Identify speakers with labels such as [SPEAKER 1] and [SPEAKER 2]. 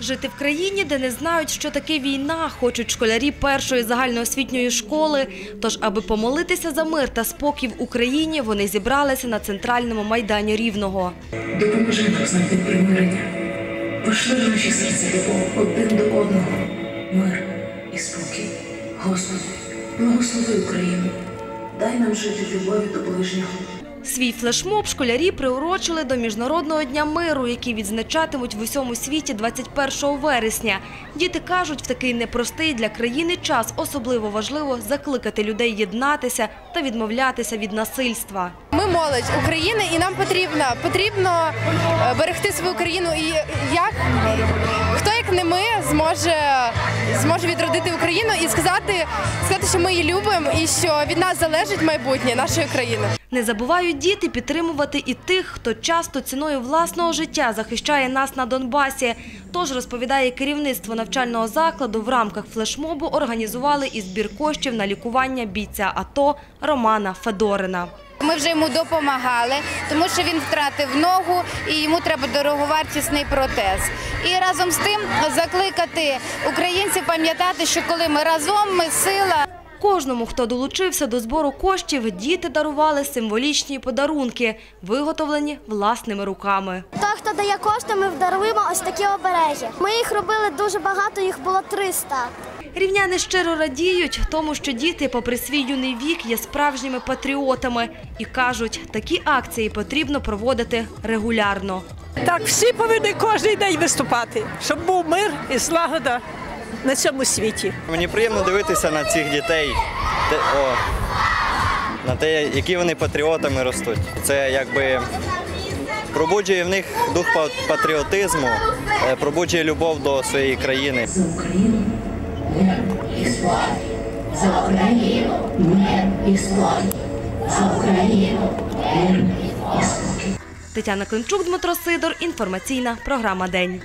[SPEAKER 1] Жити в країні, де не знають, що таке війна, хочуть школярі першої загальноосвітньої школи. Тож, аби помолитися за мир та спокій в Україні, вони зібралися на центральному майдані Рівного.
[SPEAKER 2] Допоможи нам знайти примирення. Пошли наші серця любов один до одного. Мир і спокій. Господи, благослови Україну. Дай нам жити любові до ближнього.
[SPEAKER 1] Свій флешмоб школярі приурочили до Міжнародного дня миру, який відзначатимуть в усьому світі 21 вересня. Діти кажуть, в такий непростий для країни час особливо важливо закликати людей єднатися та відмовлятися від насильства.
[SPEAKER 3] Ми молодь України, і нам потрібно потрібно е, берегти свою країну. І як хто як не ми зможе зможе відродити Україну і сказати, сказати, що ми її любимо і що від нас залежить майбутнє нашої країни.
[SPEAKER 1] Не забувають діти підтримувати і тих, хто часто ціною власного життя захищає нас на Донбасі. Тож, розповідає керівництво навчального закладу, в рамках флешмобу організували і збір коштів на лікування бійця АТО Романа Федорина.
[SPEAKER 4] Ми вже йому допомагали, тому що він втратив ногу і йому треба дороговартісний протез. І разом з тим закликати українців пам'ятати, що коли ми разом, ми сила.
[SPEAKER 1] Кожному, хто долучився до збору коштів, діти дарували символічні подарунки, виготовлені власними руками.
[SPEAKER 5] Той, хто дає кошти, ми даруємо ось такі обережі. Ми їх робили дуже багато, їх було 300.
[SPEAKER 1] Рівняни щиро радіють тому, що діти, попри свій юний вік, є справжніми патріотами і кажуть, такі акції потрібно проводити регулярно.
[SPEAKER 6] Так, всі повинні кожен день виступати, щоб був мир і злагода на цьому світі.
[SPEAKER 7] Мені приємно дивитися на цих дітей, те- о, на те, які вони патріотами ростуть. Це якби пробуджує в них дух патріотизму, е, пробуджує любов до своєї країни.
[SPEAKER 2] За Україну мир і спокій. За Україну мир і спокій. За Україну мир і спокій.
[SPEAKER 1] Тетяна Климчук, Дмитро Сидор. Інформаційна програма День.